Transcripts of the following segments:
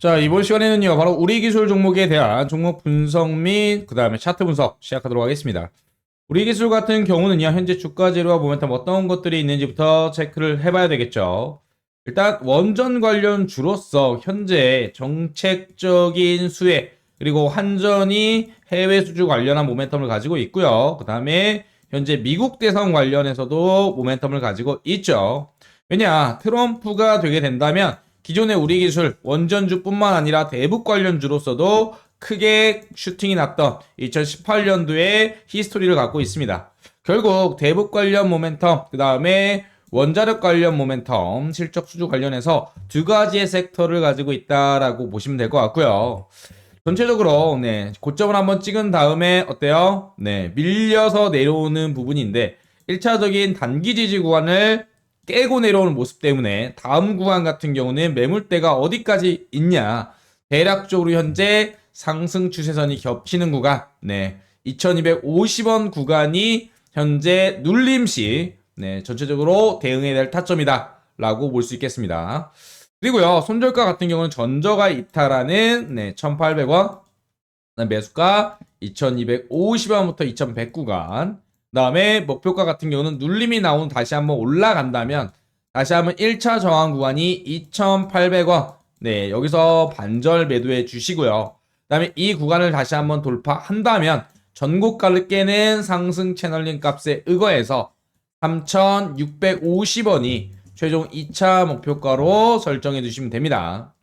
자, 이번 시간에는요, 바로 우리 기술 종목에 대한 종목 분석 및 그 다음에 차트 분석 시작하도록 하겠습니다. 우리 기술 같은 경우는요, 현재 주가 재료와 모멘텀 어떤 것들이 있는지부터 체크를 해봐야 되겠죠. 일단 원전 관련 주로서 현재 정책적인 수혜 그리고 한전이 해외 수주 관련한 모멘텀을 가지고 있고요. 그 다음에 현재 미국 대선 관련해서도 모멘텀을 가지고 있죠. 왜냐 트럼프가 되게 된다면 기존의 우리 기술 원전주뿐만 아니라 대북 관련주로서도 크게 슈팅이 났던 2018년도에 히스토리를 갖고 있습니다. 결국 대북 관련 모멘텀, 그 다음에 원자력 관련 모멘텀, 실적 수주 관련해서 두 가지의 섹터를 가지고 있다라고 보시면 될 것 같고요. 전체적으로 네 고점을 한번 찍은 다음에 어때요? 네 밀려서 내려오는 부분인데 1차적인 단기 지지 구간을 깨고 내려오는 모습 때문에 다음 구간 같은 경우는 매물대가 어디까지 있냐? 대략적으로 현재 상승 추세선이 겹치는 구간. 네. 2250원 구간이 현재 눌림시 네 전체적으로 대응해야 될 타점이다 라고 볼 수 있겠습니다. 그리고요 손절가 같은 경우는 전저가 이탈하는 네 1800원. 매수가 2250원부터 2100 구간 다음에 목표가 같은 경우는 눌림이 나온 다시 한번 올라간다면 다시 한번 1차 저항 구간이 2,800원. 네, 여기서 반절 매도해 주시고요. 그다음에 이 구간을 다시 한번 돌파한다면 전고가를 깨는 상승 채널링 값에 의거해서 3,650원이 최종 2차 목표가로 설정해 주시면 됩니다.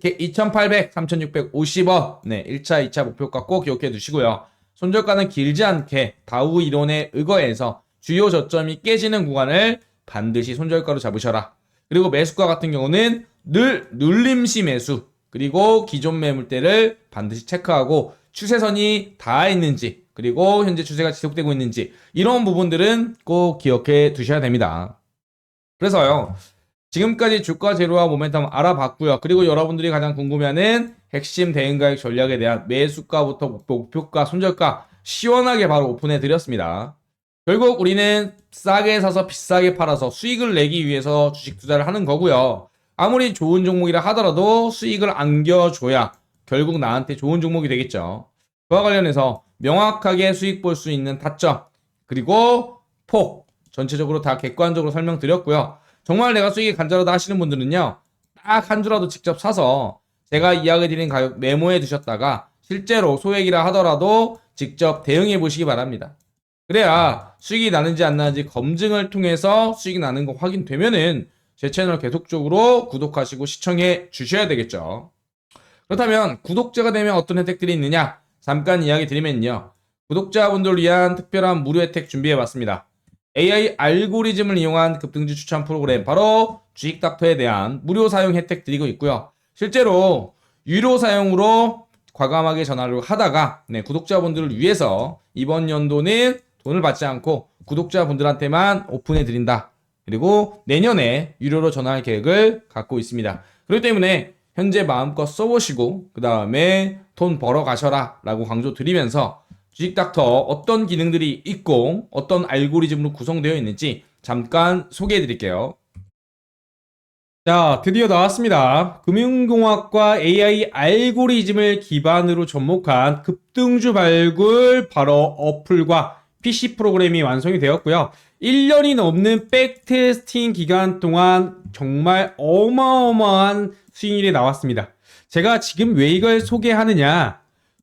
이렇게 2,800, 3,650원. 네, 1차, 2차 목표가 꼭 기억해 두시고요. 손절가는 길지 않게 다우 이론에 의거해서 주요 저점이 깨지는 구간을 반드시 손절가로 잡으셔라. 그리고 매수가 같은 경우는 늘 눌림시 매수 그리고 기존 매물대를 반드시 체크하고 추세선이 닿아 있는지 그리고 현재 추세가 지속되고 있는지 이런 부분들은 꼭 기억해 두셔야 됩니다. 그래서요. 지금까지 주가 재료와 모멘텀 알아봤고요. 그리고 여러분들이 가장 궁금해하는 핵심 대응가액 전략에 대한 매수가부터 목표, 목표가, 손절가 시원하게 바로 오픈해 드렸습니다. 결국 우리는 싸게 사서 비싸게 팔아서 수익을 내기 위해서 주식 투자를 하는 거고요. 아무리 좋은 종목이라 하더라도 수익을 안겨줘야 결국 나한테 좋은 종목이 되겠죠. 그와 관련해서 명확하게 수익 볼 수 있는 타점 그리고 폭 전체적으로 다 객관적으로 설명드렸고요. 정말 내가 수익이 간절하다 하시는 분들은요. 딱 한 주라도 직접 사서 제가 이야기 드린 가격 메모해 두셨다가 실제로 소액이라 하더라도 직접 대응해 보시기 바랍니다. 그래야 수익이 나는지 안 나는지 검증을 통해서 수익이 나는 거 확인되면은 제 채널 계속적으로 구독하시고 시청해 주셔야 되겠죠. 그렇다면 구독자가 되면 어떤 혜택들이 있느냐? 잠깐 이야기 드리면요. 구독자분들을 위한 특별한 무료 혜택 준비해 봤습니다. AI 알고리즘을 이용한 급등주 추천 프로그램 바로 주식닥터에 대한 무료 사용 혜택 드리고 있고요. 실제로 유료 사용으로 과감하게 전화를 하다가 네, 구독자분들을 위해서 이번 연도는 돈을 받지 않고 구독자분들한테만 오픈해 드린다. 그리고 내년에 유료로 전화할 계획을 갖고 있습니다. 그렇기 때문에 현재 마음껏 써보시고 그 다음에 돈 벌어 가셔라 라고 강조 드리면서 주식닥터 어떤 기능들이 있고 어떤 알고리즘으로 구성되어 있는지 잠깐 소개해 드릴게요. 자, 드디어 나왔습니다. 금융공학과 AI 알고리즘을 기반으로 접목한 급등주 발굴 바로 어플과 PC 프로그램이 완성이 되었고요. 1년이 넘는 백테스팅 기간 동안 정말 어마어마한 수익률이 나왔습니다. 제가 지금 왜 이걸 소개하느냐?